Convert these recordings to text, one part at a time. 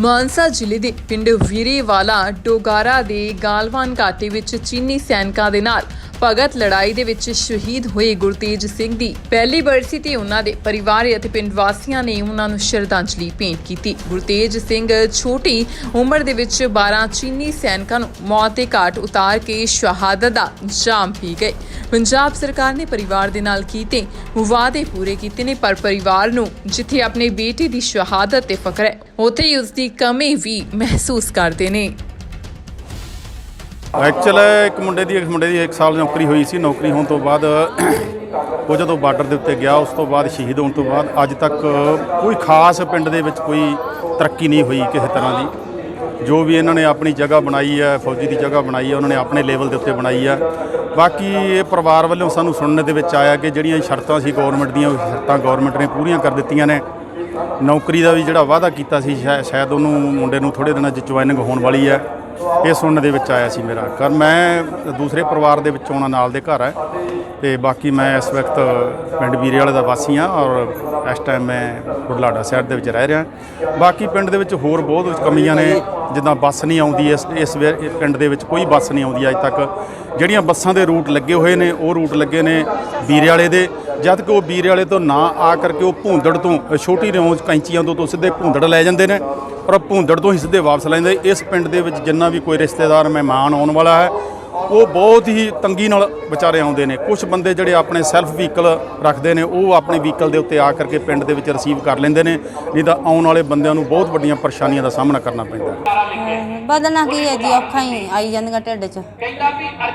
ਮਾਨਸਾ ਜ਼ਿਲ੍ਹੇ ਦੇ ਪਿੰਡ ਵੀਰੇਵਾਲਾ ਡੋਗਾਰਾ ਦੇ ਗਾਲਵਾਨ ਘਾਟੀ ਵਿੱਚ ਚੀਨੀ ਸੈਨਿਕਾਂ ਦੇ ਨਾਲ ਭਗਤ ਲੜਾਈ ਦੇ ਵਿੱਚ ਸ਼ਹੀਦ ਹੋਏ ਗੁਰਤੇਜ ਸਿੰਘ ਦੀ ਪਹਿਲੀ ਬਰਸੀ ਤੇ ਉਹਨਾਂ ਦੇ ਪਰਿਵਾਰ ਅਤੇ ਪਿੰਡ ਵਾਸੀਆਂ ਨੇ ਉਹਨਾਂ ਨੂੰ ਸ਼ਰਧਾਂਜਲੀ ਭੇਂਟ ਕੀਤੀ। ਗੁਰਤੇਜ ਸਿੰਘ ਛੋਟੀ ਉਮਰ ਦੇ ਵਿੱਚ 12 ਚੀਨੀ ਸੈਨਿਕਾਂ ਨੂੰ ਮੌਤ ਦੇ ਘਾਟ ਉਤਾਰ ਕੇ ਸ਼ਹਾਦਤ ਦਾ ਜਾਮ ਪੀ ਗਏ। ਪੰਜਾਬ ਸਰਕਾਰ ਨੇ ਪਰਿਵਾਰ ਦੇ ਨਾਲ ਕੀਤੇ ਵਾਅਦੇ ਪੂਰੇ ਕੀਤੇ ਨੇ, ਪਰ ਪਰਿਵਾਰ ਨੂੰ ਜਿੱਥੇ ਆਪਣੇ ਬੇਟੇ ਦੀ ਸ਼ਹਾਦਤ ਤੇ ਫਖਰ ਹੈ, ਉੱਥੇ ਹੀ ਉਸ ਦੀ ਕਮੀ ਵੀ ਮਹਿਸੂਸ ਕਰਦੇ ਨੇ। ਐਕਚੁਅਲ ਇੱਕ ਮੁੰਡੇ ਦੀ, ਇੱਕ ਮੁੰਡੇ ਦੀ 1 ਸਾਲ ਨੌਕਰੀ ਹੋਈ ਸੀ। ਨੌਕਰੀ ਹੋਣ ਤੋਂ ਬਾਅਦ ਉਹ ਜਦੋਂ ਬਾਰਡਰ ਦੇ ਉੱਤੇ ਗਿਆ, ਉਸ ਤੋਂ ਬਾਅਦ ਸ਼ਹੀਦ ਹੋਣ ਤੋਂ ਬਾਅਦ ਅੱਜ ਤੱਕ ਕੋਈ ਖਾਸ ਪਿੰਡ ਦੇ ਵਿੱਚ ਕੋਈ ਤਰੱਕੀ ਨਹੀਂ ਹੋਈ ਕਿਸੇ ਤਰ੍ਹਾਂ ਦੀ। ਜੋ ਵੀ ਇਹਨਾਂ ਨੇ ਆਪਣੀ ਜਗ੍ਹਾ ਬਣਾਈ ਹੈ, ਫੌਜੀ ਦੀ ਜਗ੍ਹਾ ਬਣਾਈ ਹੈ, ਉਹਨਾਂ ਨੇ ਆਪਣੇ ਲੈਵਲ ਦੇ ਉੱਤੇ ਬਣਾਈ ਹੈ। ਬਾਕੀ ਇਹ ਪਰਿਵਾਰ ਵੱਲੋਂ ਸਾਨੂੰ ਸੁਣਨ ਦੇ ਵਿੱਚ ਆਇਆ ਕਿ ਜਿਹੜੀਆਂ ਸ਼ਰਤਾਂ ਸੀ ਗਵਰਨਮੈਂਟ ਦੀਆਂ ਉਹ ਸ਼ਰਤਾਂ ਗਵਰਨਮੈਂਟ ਨੇ ਪੂਰੀਆਂ ਕਰ ਦਿੱਤੀਆਂ ਨੇ। ਨੌਕਰੀ ਦਾ ਵੀ ਜਿਹੜਾ ਵਾਅਦਾ ਕੀਤਾ ਸੀ, ਸ਼ਾਇ- ਸ਼ਾਇਦ ਉਹਨੂੰ ਮੁੰਡੇ ਨੂੰ ਥੋੜੇ ਦਿਨਾਂ 'ਚ ਜੁਆਇਨਿੰਗ ਹੋਣ ਵਾਲੀ ਹੈ। ਇਹ ਸੁਣਨ ਦੇ ਵਿੱਚ ਆਇਆ ਸੀ ਮੇਰਾ ਕਰ ਮੈਂ ਦੂਸਰੇ ਪਰਿਵਾਰ ਦੇ ਵਿੱਚੋਂ ਉਹਨਾਂ ਨਾਲ ਦੇ ਘਰ ਹੈ ਤੇ ਬਾਕੀ ਮੈਂ ਇਸ ਵਕਤ ਪਿੰਡ ਵੀਰੇ ਵਾਲੇ ਦਾ ਵਾਸੀ ਹਾਂ ਔਰ ਇਸ ਟਾਈਮ ਮੈਂ ਬੁਢਲਾਡਾ ਸ਼ਹਿਰ ਦੇ ਵਿੱਚ ਰਹਿ ਰਿਹਾ। ਬਾਕੀ ਪਿੰਡ ਦੇ ਵਿੱਚ ਹੋਰ ਬਹੁਤ ਕਮੀਆਂ ਨੇ, ਜਿੱਦਾਂ ਬੱਸ ਨਹੀਂ ਆਉਂਦੀ ਇਸ ਇਸ ਵੇ- ਪਿੰਡ ਦੇ ਵਿੱਚ ਕੋਈ ਬੱਸ ਨਹੀਂ ਆਉਂਦੀ ਅੱਜ ਤੱਕ। ਜਿਹੜੀਆਂ ਬੱਸਾਂ ਦੇ ਰੂਟ ਲੱਗੇ ਹੋਏ ਨੇ, ਉਹ ਰੂਟ ਲੱਗੇ ਨੇ ਵੀਰੇ ਵਾਲੇ ਦੇ। ਜਦ ਕਿ ਉਹ ਵੀਰੇ ਵਾਲੇ ਤੋਂ ਨਾ ਆ ਕਰਕੇ ਉਹ ਭੂੰਦੜ ਤੋਂ ਛੋਟੀ ਰੌਂਜ ਕੈਂਚੀਆਂ ਤੋਂ ਤੋਂ ਸਿੱਧੇ ਭੂੰਦੜ ਲੈ ਜਾਂਦੇ ਨੇ ਔਰ ਭੂੰਦੜ ਤੋਂ ਹੀ ਸਿੱਧੇ ਵਾਪਸ ਲੈ ਜਾਂਦੇ। ਇਸ ਪਿੰਡ ਦੇ ਵਿੱਚ ਜਿੰਨਾ ਵੀ ਕੋਈ ਰਿਸ਼ਤੇਦਾਰ, ਮਹਿਮਾਨ ਆਉਣ ਵਾਲਾ ਹੈ ਉਹ ਬਹੁਤ ਹੀ ਤੰਗੀ ਨਾਲ ਵਿਚਾਰੇ ਆਉਂਦੇ ਨੇ। ਕੁਝ ਬੰਦੇ ਜਿਹੜੇ ਆਪਣੇ ਸੈਲਫ ਵਹੀਕਲ ਰੱਖਦੇ ਨੇ, ਉਹ ਆਪਣੇ ਵਹੀਕਲ ਦੇ ਉੱਤੇ ਆ ਕਰਕੇ ਪਿੰਡ ਦੇ ਵਿੱਚ ਰਿਸੀਵ ਕਰ ਲੈਂਦੇ ਨੇ। ਨਹੀਂ ਤਾਂ ਆਉਣ ਵਾਲੇ ਬੰਦਿਆਂ ਨੂੰ ਬਹੁਤ ਵੱਡੀਆਂ ਪਰੇਸ਼ਾਨੀਆਂ ਦਾ ਸਾਹਮਣਾ ਕਰਨਾ ਪੈਂਦਾ ਹੈ। ਬਦਲਣਾ ਕੀ ਹੈ ਜੀ? ਔਖਾਂ ਹੀ ਆਈ ਜਾਂਦੀਆਂ ਢਿੱਡ 'ਚ।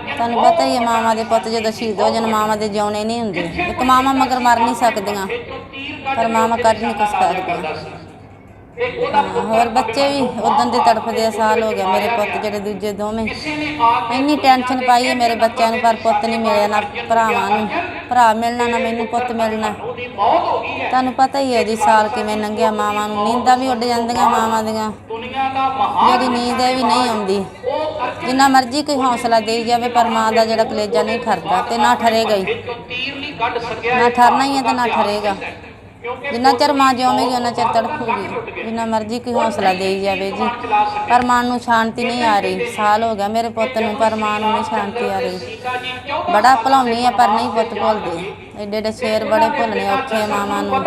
ਤੁਹਾਨੂੰ ਪਤਾ ਹੀ ਹੈ, ਮਾਵਾਂ ਦੇ ਪੁੱਤ ਜਦੋਂ ਸ਼ਹੀਦ ਹੋ ਜਾਣ, ਮਾਵਾਂ ਦੇ ਜਿਉਣੇ ਨਹੀਂ ਹੁੰਦੇ। ਇੱਕ ਮਾਵਾਂ ਮਗਰ ਮਰ ਨਹੀਂ ਸਕਦੀਆਂ, ਪਰ ਮਾਵਾਂ ਕਰ ਨਹੀਂ ਕੁਛ ਸਕਦੀਆਂ ਹੋਰ ਬੱਚੇ ਵੀ ਉਦੋਂ ਦੇ ਤੜਫਦੇ ਆ, ਸਾਲ ਹੋ ਗਿਆ ਮੇਰੇ ਪੁੱਤ ਜਿਹੜੇ ਦੂਜੇ ਦੋਵੇਂ। ਇੰਨੀ ਟੈਨਸ਼ਨ ਪਾਈ ਹੈ ਮੇਰੇ ਬੱਚਿਆਂ ਨੂੰ ਪਰ ਪੁੱਤ ਨਹੀਂ ਮਿਲਿਆ ਨਾ ਭਰਾਵਾਂ ਨੂੰ। ਭਰਾ ਮਿਲਣਾ ਨਾ ਮੈਨੂੰ ਪੁੱਤ ਮਿਲਣਾ। ਤੁਹਾਨੂੰ ਪਤਾ ਹੀ ਹੈ ਜੀ ਸਾਲ ਕਿਵੇਂ ਲੰਘਿਆ ਮਾਵਾਂ ਨੂੰ। ਨੀਂਦਾਂ ਵੀ ਉੱਡ ਜਾਂਦੀਆਂ ਮਾਵਾਂ ਦੀਆਂ। ਜਿਹੜੀ ਨੀਂਦ ਹੈ ਵੀ ਨਹੀਂ ਆਉਂਦੀ। ਜਿੰਨਾ ਮਰਜ਼ੀ ਕੋਈ ਹੌਸਲਾ ਦੇਈ ਜਾਵੇ ਪਰ ਮਾਂ ਦਾ ਜਿਹੜਾ ਕਲੇਜਾ ਨਹੀਂ ਠਰਦਾ ਤੇ ਨਾ ਠਰੇਗਾ ਹੀ। ਨਾ ਠਰਨਾ ਹੀ ਹੈ ਤੇ ਨਾ ਠਰੇਗਾ। ਜਿੰਨਾ ਚਿਰ ਮਾਂ ਜਿਉਵੇਗੀ ਉਹਨਾਂ ਚਿਰ ਤੜਫੂਗੀ। ਜਿੰਨਾ ਮਰਜ਼ੀ ਕੋਈ ਹੌਸਲਾ ਦੇਈ ਜਾਵੇ ਜੀ। ਪਰ ਮਨ ਨੂੰ ਸ਼ਾਂਤੀ ਨਹੀਂ ਆ ਰਹੀ। ਸਾਲ ਹੋ ਗਿਆ ਮੇਰੇ ਪੁੱਤ ਨੂੰ ਪਰ ਮਾਂ ਨੂੰ ਨਹੀਂ ਸ਼ਾਂਤੀ ਆ ਰਹੀ। ਬੜਾ ਭੁਲਾਉਣੀ ਆ ਪਰ ਨਹੀਂ ਪੁੱਤ ਭੁੱਲਦੇ। ਐਡੇ ਐਡੇ ਸ਼ੇਰ ਬੜੇ ਭੁੱਲਣੇ ਔਖੇ ਆ ਮਾਵਾਂ ਨੂੰ।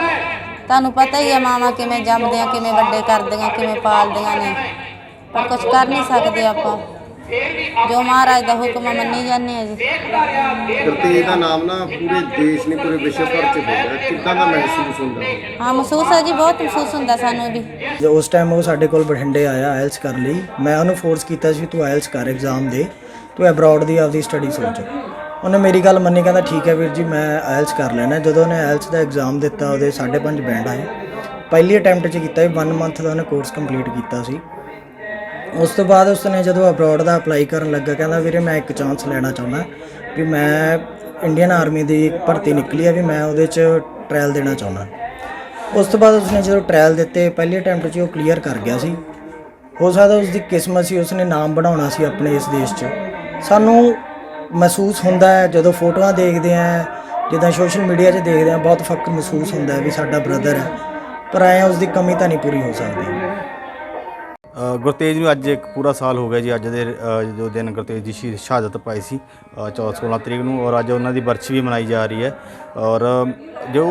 ਤੁਹਾਨੂੰ ਪਤਾ ਹੀ ਆ ਮਾਵਾਂ ਕਿਵੇਂ ਜੰਮਦੀਆਂ ਕਿਵੇਂ ਵੱਡੇ ਕਰਦੀਆਂ ਕਿਵੇਂ ਪਾਲਦੀਆਂ ਨੇ। ਪਰ ਕੁਝ ਕਰ ਨਹੀਂ ਸਕਦੇ ਆਪਾਂ। ਜੋ ਮਹਾਰਾਜ ਦਾ ਹੁਕਮ ਆ, ਮੰਨੀ ਜਾਂਦੇ ਆ ਜੀ। ਗੁਰਤੇਜ ਦਾ ਨਾਮ ਨਾ ਪੂਰੇ ਦੇਸ਼ ਨੇ ਪੂਰੇ ਵਿਸ਼ਵ ਭਰ ਚ ਬੋਲਿਆ ਕਿੱਦਾਂ ਦਾ ਮਹਿਸੂਸ ਹੁੰਦਾ? ਹੈ ਮਹਿਸੂਸ ਹੈ ਜੀ ਬਹੁਤ ਮਹਿਸੂਸ ਹੁੰਦਾ ਸਾਨੂੰ ਵੀ। ਜੇ ਉਸ ਟਾਈਮ ਉਹ ਸਾਡੇ ਕੋਲ ਬਠਿੰਡੇ ਆਇਆ ਆਇਲਸ ਕਰਨ ਲਈ। ਮੈਂ ਉਹਨੂੰ ਫੋਰਸ ਕੀਤਾ ਸੀ ਤੂੰ ਆਇਲਸ ਕਰ ਐਗਜ਼ਾਮ ਦੇ। ਤੂੰ ਅਬਰਾਡ ਦੀ ਆਪਦੀ ਸਟੱਡੀ ਸੋਚ। ਉਹਨੇ ਮੇਰੀ ਗੱਲ ਮੰਨੀ ਕਹਿੰਦਾ ਠੀਕ ਹੈ ਵੀਰ ਜੀ ਮੈਂ ਆਇਲਸ ਕਰ ਲੈਣਾ ਜਦੋਂ ਉਹਨੇ ਆਇਲਸ ਦਾ ਐਗਜ਼ਾਮ ਦਿੱਤਾ ਉਹਦੇ 5.5 ਬੈਂਡ ਆਏ। ਪਹਿਲੀ ਅਟੈਂਪਟ 'ਚ ਕੀਤਾ ਵੀ 1 ਮੰਥ ਦਾ ਉਹਨੇ ਕੋਰਸ ਕੰਪਲੀਟ ਕੀਤਾ ਸੀ। ਉਸ ਤੋਂ ਬਾਅਦ ਉਸਨੇ ਜਦੋਂ ਅਬਰੋਡ ਦਾ ਅਪਲਾਈ ਕਰਨ ਲੱਗਾ, ਕਹਿੰਦਾ ਵੀਰੇ ਮੈਂ ਇੱਕ ਚਾਂਸ ਲੈਣਾ ਚਾਹੁੰਦਾ ਵੀ ਮੈਂ ਇੰਡੀਅਨ ਆਰਮੀ ਦੀ ਭਰਤੀ ਨਿਕਲੀ ਹੈ ਵੀ ਮੈਂ ਉਹਦੇ 'ਚ ਟ੍ਰਾਇਲ ਦੇਣਾ ਚਾਹੁੰਦਾ। ਉਸ ਤੋਂ ਬਾਅਦ ਉਸਨੇ ਜਦੋਂ ਟ੍ਰਾਇਲ ਦਿੱਤੇ, ਪਹਿਲੇ ਅਟੈਂਪਟ 'ਚ ਉਹ ਕਲੀਅਰ ਕਰ ਗਿਆ ਸੀ। ਹੋ ਸਕਦਾ ਉਸਦੀ ਕਿਸਮਤ ਸੀ, ਉਸਨੇ ਨਾਮ ਬਣਾਉਣਾ ਸੀ ਆਪਣੇ ਇਸ ਦੇਸ਼ 'ਚ। ਸਾਨੂੰ ਮਹਿਸੂਸ ਹੁੰਦਾ ਹੈ, ਜਦੋਂ ਫੋਟੋਆਂ ਦੇਖਦੇ ਆ ਜਿੱਦਾਂ ਸੋਸ਼ਲ ਮੀਡੀਆ 'ਚ ਦੇਖਦੇ ਆ ਬਹੁਤ ਫਖਰ ਮਹਿਸੂਸ ਹੁੰਦਾ ਹੈ ਵੀ ਸਾਡਾ ਬ੍ਰਦਰ ਹੈ। ਪਰ ਐਂ ਉਸ ਦੀ ਕਮੀ ਤਾਂ ਨਹੀਂ ਪੂਰੀ ਹੋ ਸਕਦੀ। ਗੁਰਤੇਜ ਨੂੰ ਅੱਜ ਇੱਕ ਪੂਰਾ ਸਾਲ ਹੋ ਗਿਆ ਜੀ, ਅੱਜ ਦੇ ਜੋ ਦਿਨ ਗੁਰਤੇਜ ਦੀ ਸ਼ਹੀਦ ਸ਼ਹਾਦਤ ਪਾਈ ਸੀ 14 16 ਤਰੀਕ ਨੂੰ ਔਰ ਅੱਜ ਉਹਨਾਂ ਦੀ ਬਰਸੀ ਵੀ ਮਨਾਈ ਜਾ ਰਹੀ ਹੈ ਔਰ ਜੋ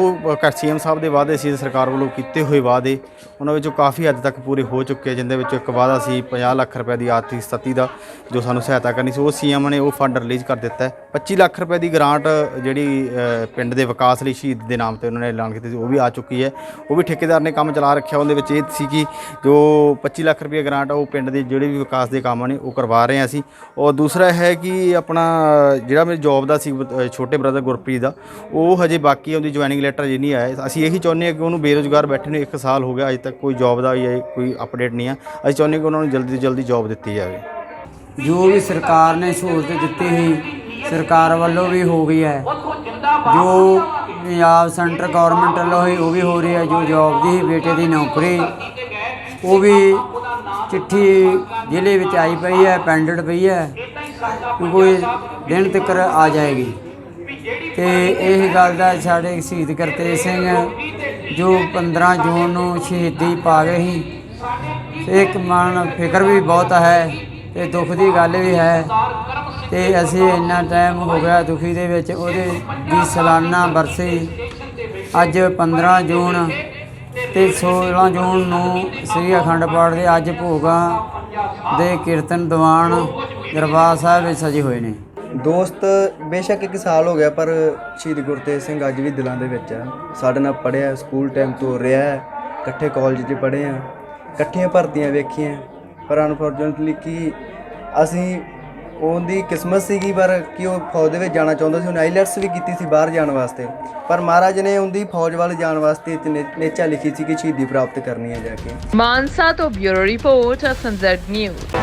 ਸੀਐਮ ਸਾਹਿਬ ਦੇ ਵਾਅਦੇ ਸੀ, ਸਰਕਾਰ ਵੱਲੋਂ ਕੀਤੇ ਹੋਏ ਵਾਅਦੇ, ਉਹਨਾਂ ਵਿੱਚੋਂ ਕਾਫੀ ਹੱਦ ਤੱਕ ਪੂਰੇ ਹੋ ਚੁੱਕੇ ਜਿੰਦੇ ਵਿੱਚੋਂ ਇੱਕ ਵਾਅਦਾ ਸੀ 50 ਲੱਖ ਰੁਪਏ ਦੀ ਆਰਥਿਕ ਸਥਿਤੀ ਦਾ, ਜੋ ਸਾਨੂੰ ਸਹਾਇਤਾ ਕਰਨੀ ਸੀ, ਉਹ ਸੀਐਮ ਨੇ ਉਹ ਫੰਡ ਰਿਲੀਜ਼ ਕਰ ਦਿੱਤਾ ਹੈ। 25 ਲੱਖ ਰੁਪਏ ਦੀ ਗ੍ਰਾਂਟ ਜਿਹੜੀ ਪਿੰਡ ਦੇ ਵਿਕਾਸ ਲਈ ਸ਼ਹੀਦ ਦੇ ਨਾਮ ਤੇ ਉਹਨਾਂ ਨੇ ਐਲਾਨ ਕੀਤਾ ਸੀ, ਉਹ ਵੀ ਆ ਚੁੱਕੀ ਹੈ। ਉਹ ਵੀ ਠੇਕੇਦਾਰ ਨੇ ਕੰਮ ਚਲਾ ਰੱਖਿਆ, ਉਹਦੇ ਵਿੱਚ ਇਹ ਸੀ ਕਿ ਜੋ 25 ਲੱਖ ਰੁਪਏ ਗ੍ਰਾਂਟ ਆ, ਉਹ ਪਿੰਡ ਦੇ ਜਿਹੜੇ ਵੀ ਵਿਕਾਸ ਦੇ ਕੰਮ ਨੇ, ਉਹ ਕਰਵਾ ਰਹੇ ਹਾਂ ਅਸੀਂ। ਔਰ ਦੂਸਰਾ ਹੈ ਕਿ ਆਪਣਾ, ਜਿਹੜਾ ਮੇਰੀ ਜੌਬ ਦਾ ਸੀ ਛੋਟੇ ਬ੍ਰਦਰ ਗੁਰਪ੍ਰੀਤ ਦਾ, ਉਹ ਹਜੇ ਬਾਕੀ ਉਹਦੀ ਜੁਆਇਨਿੰਗ ਲੈਟਰ ਜੇ ਨਹੀਂ ਆਇਆ। ਅਸੀਂ ਇਹੀ ਚਾਹੁੰਦੇ ਹਾਂ ਕਿ ਉਹਨੂੰ ਬੇਰੁਜ਼ਗਾਰ ਬੈਠੇ ਨੂੰ 1 ਸਾਲ ਹੋ ਗਿਆ, ਅਜੇ ਤੱਕ ਕੋਈ ਜੌਬ ਦਾ ਕੋਈ ਅਪਡੇਟ ਨਹੀਂ ਆ। ਅਸੀਂ ਚਾਹੁੰਦੇ ਕਿ ਉਹਨਾਂ ਨੂੰ ਜਲਦੀ ਤੋਂ ਜਲਦੀ ਜੌਬ ਦਿੱਤੀ ਜਾਵੇ। ਜੋ ਵੀ ਸਰਕਾਰ ਨੇ ਸਹੂਲਤ ਦਿੱਤੀ ਸੀ, ਸਰਕਾਰ ਵੱਲੋਂ ਵੀ ਹੋ ਗਈ ਹੈ। ਜੋ ਪੰਜਾਬ ਸੈਂਟਰ ਗਵਰਨਮੈਂਟ ਵੱਲੋਂ ਹੀ ਉਹ ਵੀ ਹੋ ਰਹੀ ਹੈ। ਜੋ ਜੌਬ ਦੀ ਸੀ, ਬੇਟੇ ਦੀ ਨੌਕਰੀ ਉਹ ਵੀ ਚਿੱਠੀ ਜ਼ਿਲ੍ਹੇ ਵਿੱਚ ਆਈ ਪਈ ਹੈ ਪੈਂਡਡ ਪਈ ਹੈ ਕਿ ਕੋਈ ਦਿਨ ਤੱਕ ਆ ਜਾਏਗੀ। ਤੇ ਇਹ ਗੱਲ ਦਾ ਸਾਡੇ ਸ਼ਹੀਦ ਕਰਤੇਜ ਸਿੰਘ ਜੋ 15 ਜੂਨ ਨੂੰ ਸ਼ਹੀਦੀ ਪਾ ਗਏ ਸੀ, ਇੱਕ ਮਨ ਫਿਕਰ ਵੀ ਬਹੁਤ ਹੈ ਤੇ ਦੁੱਖ ਦੀ ਗੱਲ ਵੀ ਹੈ ਤੇ ਅਸੀਂ ਇੰਨਾ ਟਾਈਮ ਹੋ ਗਿਆ ਦੁਖੀ ਦੇ ਵਿੱਚ, ਉਹਦੇ ਦੀ ਸਾਲਾਨਾ ਵਰਸੀ ਅੱਜ 15 ਜੂਨ ਤੇ 16 ਜੂਨ ਨੂੰ ਸ੍ਰੀ ਅਖੰਡ ਪਾਠ ਦੇ ਅੱਜ ਭੋਗਾਂ ਦੇ ਕੀਰਤਨ ਦੀਵਾਨ ਦਰਬਾਰ ਸਾਹਿਬ ਵਿੱਚ ਸਜੇ ਹੋਏ ਨੇ। ਦੋਸਤ ਬੇਸ਼ੱਕ ਇੱਕ ਸਾਲ ਹੋ ਗਿਆ ਪਰ ਸ਼ਹੀਦ ਗੁਰਤੇਜ ਸਿੰਘ ਅੱਜ ਵੀ ਦਿਲਾਂ ਦੇ ਵਿੱਚ ਆ। ਸਾਡੇ ਨਾਲ ਪੜਿਆ ਸਕੂਲ ਟਾਈਮ ਤੋਂ ਰਿਹਾ ਹੈ, ਇਕੱਠੇ ਕਾਲਜ 'ਚ ਪੜ੍ਹੇ ਆ ਇਕੱਠੀਆਂ ਭਰਤੀਆਂ ਵੇਖੀਆਂ ਪਰ ਅਨਫੋਰਚੂਨਟਲੀ ਕਿ ਅਸੀਂ ਉਹਦੀ ਕਿਸਮਤ ਸੀਗੀ, ਪਰ ਕਿ ਉਹ ਫੌਜ ਦੇ ਵਿੱਚ ਜਾਣਾ ਚਾਹੁੰਦਾ ਸੀ, ਉਹਨੇ ਆਈਲੈਟਸ ਵੀ ਕੀਤੀ ਸੀ ਬਾਹਰ ਜਾਣ ਵਾਸਤੇ। ਪਰ ਮਹਾਰਾਜ ਨੇ ਉਹਦੀ ਫੌਜ ਵੱਲ ਜਾਣ ਵਾਸਤੇ ਇੱਕ ਨੇਚਾ ਲਿਖੀ ਸੀ ਕਿ ਸ਼ਹੀਦੀ ਪ੍ਰਾਪਤ ਕਰਨੀ ਹੈ ਜਾ ਕੇ। ਮਾਨਸਾ ਤੋਂ ਬਿਊਰੋ ਰਿਪੋਰਟ ਸੰਜ਼ਡ ਨਿਊਜ਼।